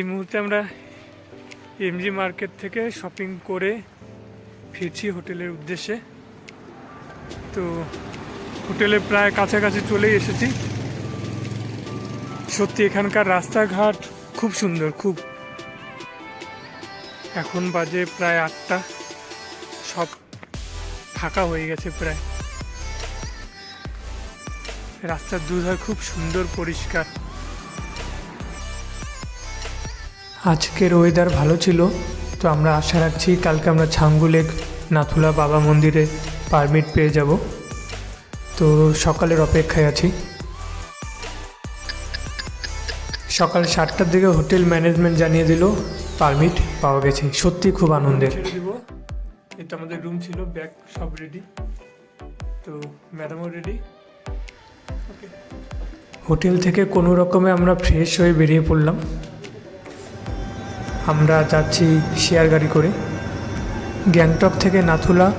এই মুহূর্তে আমরা এমজি মার্কেট থেকে শপিং করে ফিরছি হোটেলের উদ্দেশ্যে। তো হোটেলে প্রায় কাছাকাছি চলেই এসেছি। সত্যি এখানকার রাস্তাঘাট খুব সুন্দর, খুব। এখন বাজে প্রায় আটটা। সব ফাঁকা হয়ে গেছে প্রায়। রাস্তার দুধার খুব সুন্দর পরিষ্কার। আজকের ওয়েদার ভালো ছিল, তো আমরা আশা রাখছি কালকে আমরা ছাঙ্গু লেক নাথুলা বাবা মন্দিরে পারমিট পেয়ে যাব। তো সকালের অপেক্ষায় আছি। সকাল সাতটার দিকে হোটেল ম্যানেজমেন্ট জানিয়ে দিল পারমিট পাওয়া গেছে। সত্যি খুব আনন্দের। এটা আমাদের রুম ছিল ব্যাগ সব রেডি তো ম্যাডামও রেডি হোটেল থেকে কোনো রকমে আমরা ফ্রেশ হয়ে বেরিয়ে পড়লাম। আমরা যাচ্ছি শেয়ার গাড়ি করে। গ্যাংটক থেকে নাথুলা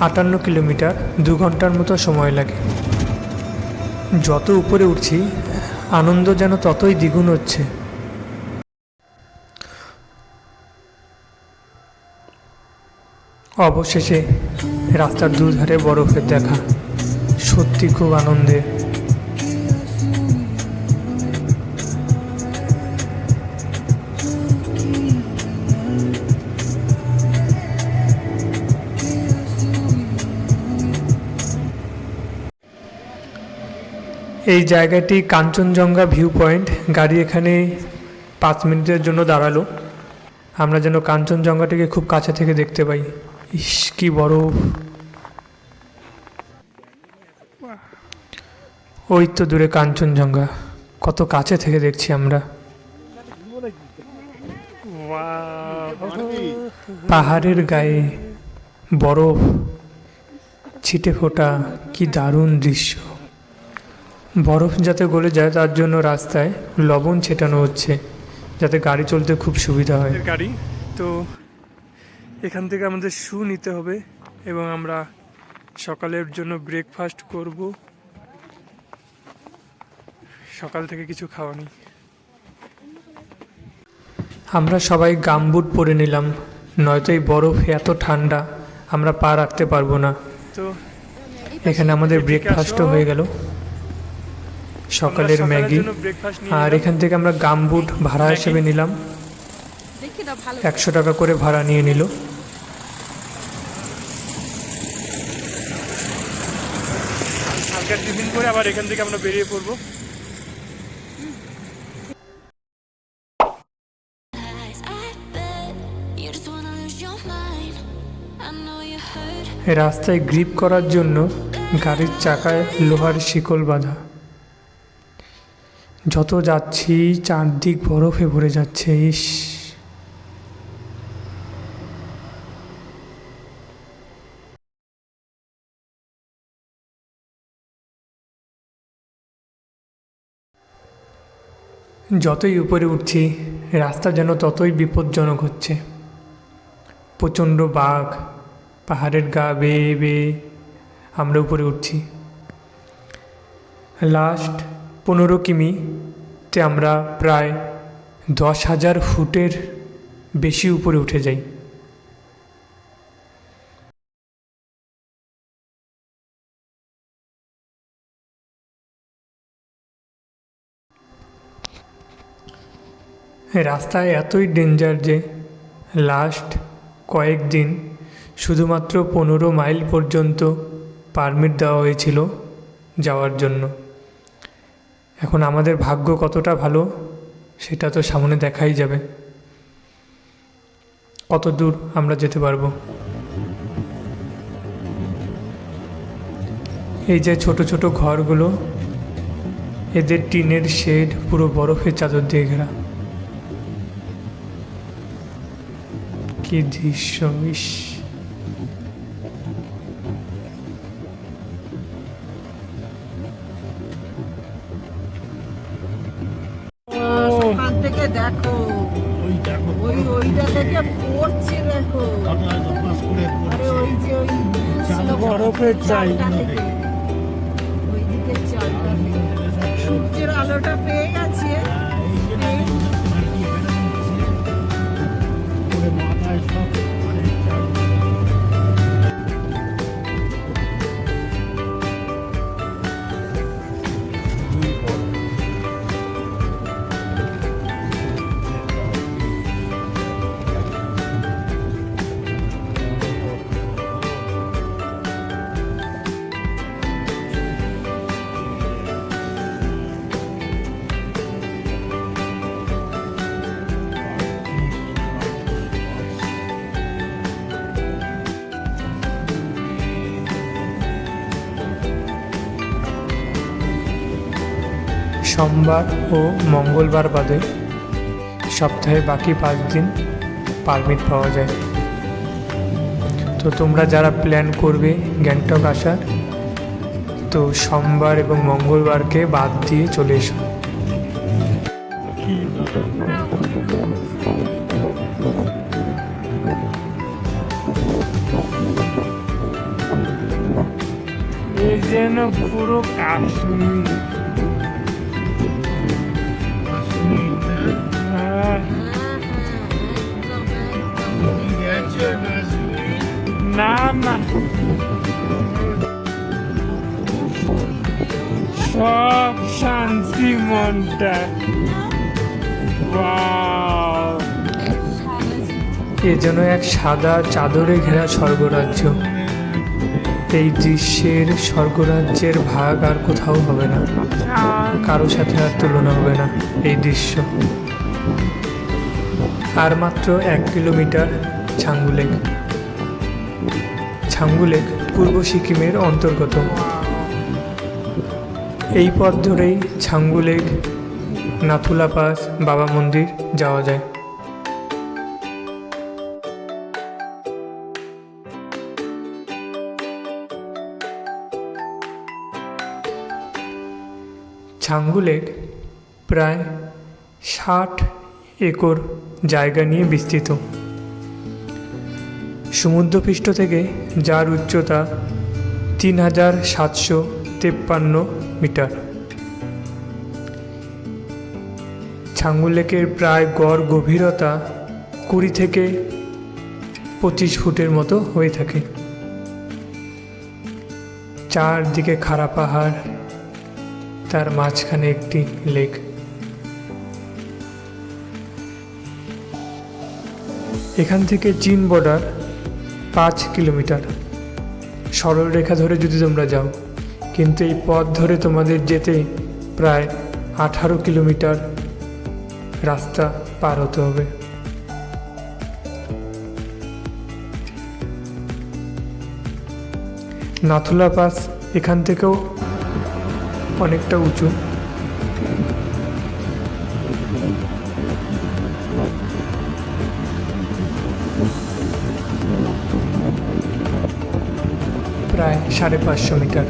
আটান্ন কিলোমিটার, দু ঘণ্টার মতো সময় লাগে। যত উপরে উঠছি, আনন্দ যেন ততই দ্বিগুণ হচ্ছে। অবশেষে রাস্তার দুধারে বরফের দেখা। সত্যি খুব আনন্দের। এই জায়গাটি কাঞ্চনজঙ্ঘা ভিউ পয়েন্ট গাড়ি এখানে পাঁচ মিনিটের জন্য দাঁড়াল। আমরা যেন কাঞ্চনজঙ্ঘাটিকে খুব কাছে থেকে দেখতে পাই। ইস, কি বড় ওই তো দূরে কাঞ্চনজঙ্ঘা। কত কাছে থেকে দেখছি আমরা। পাহাড়ের গায়ে বরফ। ছিটে ফোটা, কি দারুণ দৃশ্য। বরফ যাতে গলে যায় তার জন্য রাস্তায় লবণ ছেটানো হচ্ছে যাতে গাড়ি চলতে খুব সুবিধা হয়। গাড়ি তো এখান থেকে আমাদের শু নিতে হবে এবং আমরা সকালের জন্য ব্রেকফাস্ট করব। সকাল থেকে কিছু খাওয়া নেই। আমরা সবাই গামবুট পরে নিলাম নয়তো এই বরফ এত ঠান্ডা আমরা পা রাখতে পারব না। তো এখানে আমাদের ব্রেকফাস্টও হয়ে গেল। সকালের ম্যাগি। আর এখান থেকে আমরা গামবুট ভাড়া হিসেবে নিলাম। দেখি দাও ভালো একশো টাকা করে ভাড়া নিয়ে নিল। হালকা টিফিন করে আবার এখান থেকে আমরা বেরিয়ে পড়ব. রাস্তায় গ্রিপ করার জন্য গাড়ির চাকায় লোহার শিকল বাঁধা। যত যাচ্ছি, চারদিক বরফে ভরে যাচ্ছে, ইস। যতই উপরে উঠছি, রাস্তা যেন ততই বিপজ্জনক হচ্ছে। প্রচণ্ড বাঘ, পাহাড়ের গা বেয়ে বেয়ে আমরা উপরে উঠছি। লাস্ট পনেরো কিমিতে আমরা প্রায় দশ হাজার ফুটের বেশি উপরে উঠে যাই। রাস্তায় এতই ডেঞ্জার যে লাস্ট কয়েকদিন শুধুমাত্র পনেরো মাইল পর্যন্ত পারমিট দেওয়া হয়েছিল যাওয়ার জন্য। এখন আমাদের ভাগ্য কতটা ভালো, সেটা তো সামনে দেখাই যাবে। কত দূর আমরা যেতে পারব। এই যে ছোট ছোট ঘরগুলো, এদের টিনের শেড পুরো বরফের চাদর দিয়ে ঘেরা। কি দৃশ্য চাই সূর্যের আলোটা পেয়ে সোমবার ও মঙ্গলবার বাদে সপ্তাহে বাকি পাঁচ দিন পারমিট পাওয়া যায়। তো তোমরা যারা প্ল্যান করবে গ্যাংটক আসার, তো সোমবার এবং মঙ্গলবারকে বাদ দিয়ে চলে এসো। যেন পুরো কাশ্মীর। না না সব শান্তি মনটা! এ যেন এক সাদা চাদরে ঘেরা স্বর্গরাজ্য। এই দৃশ্যের স্বর্গরাজ্যের ভাগ আর কোথাও হবে না। কারও সাথে আর তুলনা হবে না এই দৃশ্য। আর মাত্র এক কিলোমিটার ছাঙ্গুলেক ছাঙ্গুলেক পূর্ব সিকিমের অন্তর্গত। এই পথ ধরেই ছাঙ্গুলেক, নাথুলা পাস, বাবা মন্দির যাওয়া যায়। ছাঙ্গু লেক প্রায় ষাট একর জায়গা নিয়ে বিস্তৃত। সমুদ্রপৃষ্ঠ থেকে, যার উচ্চতা তিন হাজার সাতশো তেপ্পান্ন মিটার। ছাঙ্গু লেকের প্রায় গড় গভীরতা কুড়ি থেকে পঁচিশ ফুটের মতো হয়ে থাকে। চারদিকে খাড়া পাহাড়, তার মাঝখানে একটি লেক। এখান থেকে চীন বর্ডার পাঁচ কিলোমিটার। সরল রেখা ধরে যদি তোমরা যাও, কিন্তু এই পথ ধরে তোমাদের যেতে প্রায় আঠারো কিলোমিটার রাস্তা পার হতে হবে। নাথুলা পাস এখান থেকেও অনেকটা উঁচু। প্রায় সাড়ে পাঁচশো মিটার।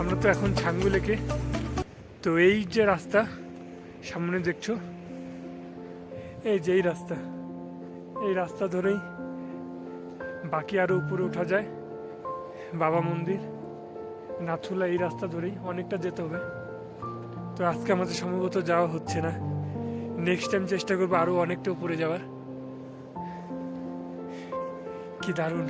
আমরা তো এখন ছাঙ্গু লেকে তো এই যে রাস্তা, সামনে দেখছ? এই যে এই রাস্তা। এই রাস্তা ধরেই। বাকি আরও উপরে ওঠা যায়। বাবা মন্দির। নাথুলা এই রাস্তা ধরেই অনেকটা যেতে হবে। তো আজকে আমাদের সম্ভবত যাওয়া হচ্ছে না। নেক্সট টাইম চেষ্টা করব আরও অনেকটা উপরে যাওয়ার। কি দারুণ।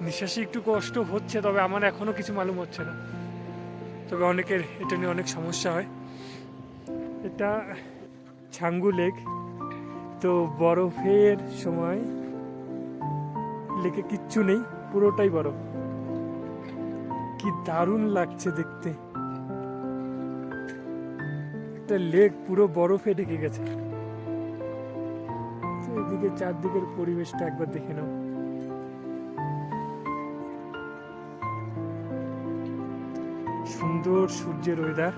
নিঃশ্বাসে একটু কষ্ট হচ্ছে, তবে আমার এখনও কিছু মালুম হচ্ছে না। তবে অনেকের এটা নিয়ে অনেক সমস্যা হয়। এটা ছাঙ্গু লেক। তো বরফের সময় লেকে কিচ্ছু নেই, পুরোটাই বরফ। কি দারুণ লাগছে দেখতে। একটা লেক পুরো বরফে ঢেকে গেছে। এদিকে চারদিকের পরিবেশটা একবার দেখে নাও। সুন্দর সূর্যের ওয়েদার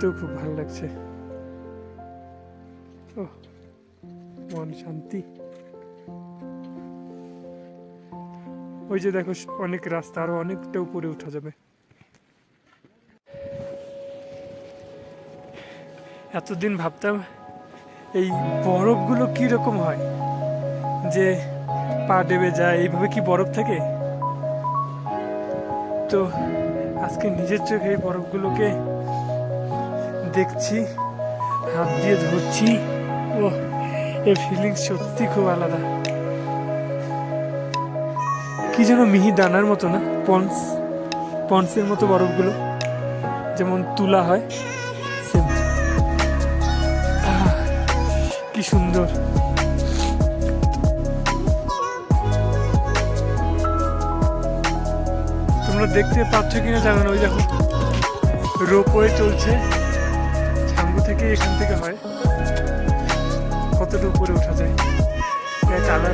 ঘুরতেও খুব ভালো লাগছে। ও মন শান্তি। ওই যে দেখো, অনেক রাস্তা, আরও অনেকটা উপরে উঠা যাবে। এতদিন ভাবতাম এই বরফগুলো কি রকম হয়, যে পা ডেবে যায়, এইভাবে কি বরফ থাকে? তো আজকে নিজের চোখে এই বরফগুলোকে দেখছি, হাত দিয়ে ধরছি। ও এ ফিলিং সত্যি খুব আলাদা। কি যেন মিহি দানার মতো না, পন্স, পন্সের মতো বরফগুলো, যেমন তুলা হয়। কি সুন্দর। তোমরা দেখতে পাচ্ছ কিনা জানো না, ওই দেখো, রোপওয়ে চলছে। ছাঙ্গু থেকে এখান থেকে হয়। কতটা উপরে ওঠা যায়? আলাদা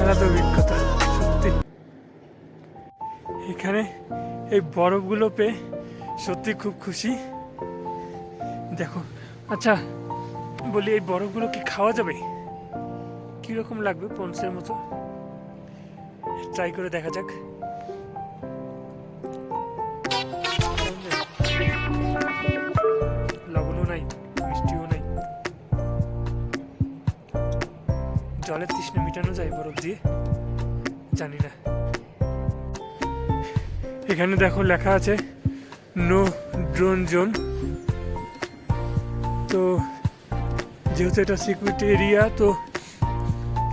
আলাদা অভিজ্ঞতা, সত্যি। এখানে এই বরফগুলো পেয়ে সত্যি খুব খুশি। দেখো আচ্ছা বলি এই বরফগুলো কি খাওয়া যাবে? কীরকম লাগবে পন্সের মতো? ট্রাই করে দেখা যাক। জলের তৃষ্ণা মেটানো যায় বরফ দিয়ে? জানি না। এখানে দেখো লেখা আছে, নো ড্রোন জোন। তো যেহেতু এটা সিকিউরিটি এরিয়া, তো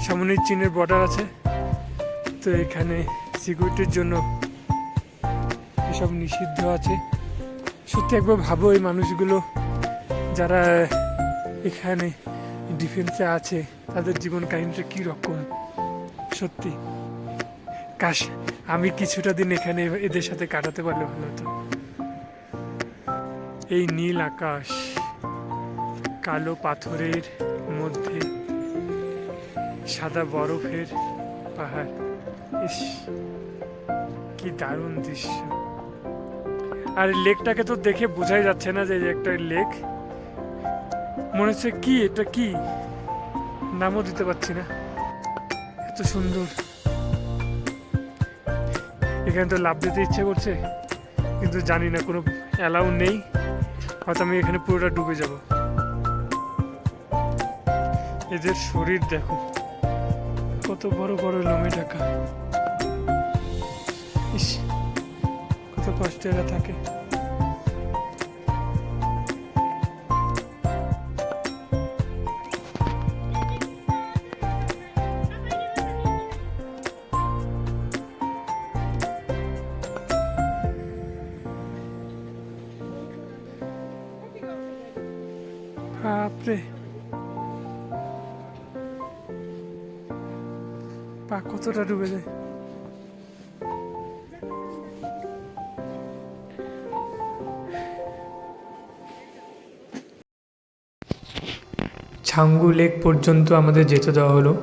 সামনে চীনের বর্ডার আছে। তো এখানে সিকিউরিটির জন্য এসব নিষিদ্ধ আছে। সত্যি একবার ভাবো এই মানুষগুলো যারা এখানে ডিফেন্সে আছে, তাদের জীবন কাহিনীটা কী রকম? সত্যি। কাশ, আমি কিছুটা দিন এখানে এদের সাথে কাটাতে পারলে ভালো হতো। এই নীল আকাশ, কালো পাথরের মধ্যে, সাদা বরফের পাহাড়। ইস, কি দারুণ দৃশ্য। আর লেকটাকে তো দেখে বোঝাই যাচ্ছে না যে একটা লেক মনে হচ্ছে কি, এটা কি? নামও দিতে পারছি না। এত সুন্দর। এখানে তো লাভ দিতে ইচ্ছে করছে, কিন্তু জানি না, কোনো অ্যালাউ নেই। হয়তো আমি এখানে পুরোটা ডুবে যাব। এদের শরীর দেখো, কত বড় বড় লোমে ঢাকা। ইস, কত কষ্টে এরা থাকে। বাপরে পা কতটা ডুবে যায় ছাঙ্গু লেক পর্যন্ত আমাদের যেতে দেওয়া হলো।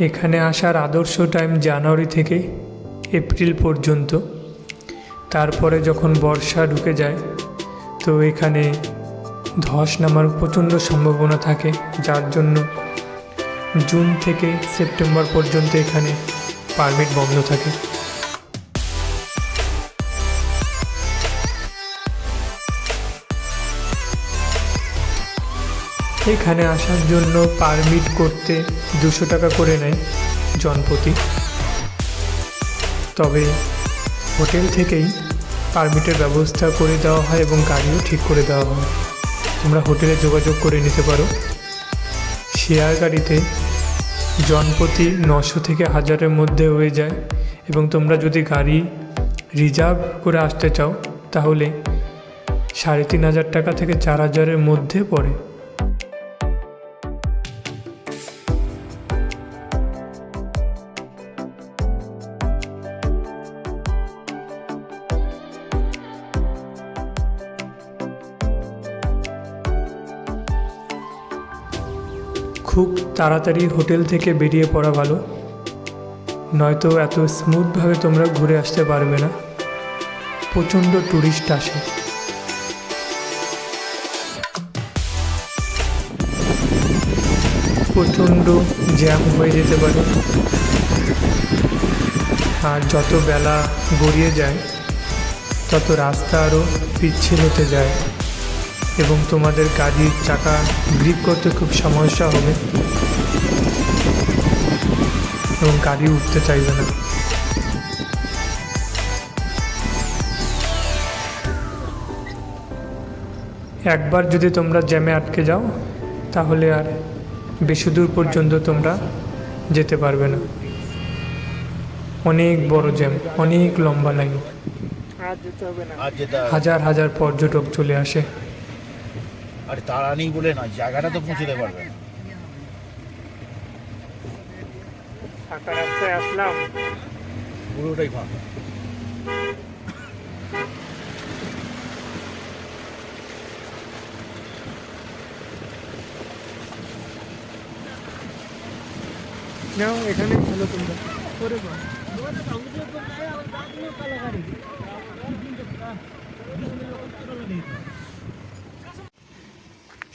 এখানে আসার আদর্শ টাইম জানুয়ারি থেকে এপ্রিল পর্যন্ত। তারপরে যখন বর্ষা ঢুকে যায়, তো এখানে ধস নামার প্রচণ্ড সম্ভাবনা থাকে। যার জন্য জুন থেকে সেপ্টেম্বর পর্যন্ত এখানে পারমিট বন্ধ থাকে। এখানে আসার জন্য পারমিট করতে দুশো টাকা করে নেয় জনপ্রতি তবে হোটেল থেকেই পারমিটের ব্যবস্থা করে দেওয়া হয় এবং গাড়িও ঠিক করে দেওয়া হয়। তোমরা হোটেলে যোগাযোগ করে নিতে পারো। শেয়ার গাড়িতে জনপ্রতি নশো থেকে হাজারের মধ্যে হয়ে যায় এবং তোমরা যদি গাড়ি রিজার্ভ করে আসতে চাও, তাহলে সাড়ে তিন হাজার টাকা থেকে চার হাজারের মধ্যে পড়ে। খুব তাড়াতাড়ি হোটেল থেকে বেরিয়ে পড়া ভালো। নয়তো এত স্মুথভাবে তোমরা ঘুরে আসতে পারবে না। প্রচণ্ড ট্যুরিস্ট আসে। প্রচণ্ড জ্যাম হয়ে যেতে পারে। আর যত বেলা গড়িয়ে যায়, তত রাস্তা আরও পিচ্ছিল হতে যায়। এবং তোমাদের গাড়ির চাকা গ্রিপ করতে খুব সমস্যা হবে। এবং গাড়ি উঠতে চাইবে না। একবার যদি তোমরা জ্যামে আটকে যাও তাহলে আর বেশি দূর পর্যন্ত তোমরা যেতে পারবে না। অনেক বড় জ্যাম অনেক লম্বা লাইন। হাজার হাজার পর্যটক চলে আসে। আরে তারা নেই বলে না জায়গাটা তো পৌঁছতে পারবে না ফাঁকা রাস্তায় আসলাম। পুরোটাই ফাঁকা। নাও এখানে ভালো তোমরা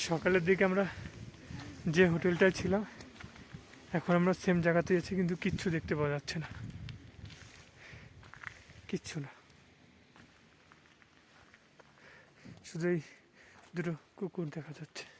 সকালের দিকে আমরা যে হোটেলটায় ছিলাম, এখন আমরা সেম জায়গাতে আছি, কিন্তু কিচ্ছু দেখতে পাওয়া যাচ্ছে না। কিচ্ছু না। শুধু এই দুটো কুকুর দেখা যাচ্ছে।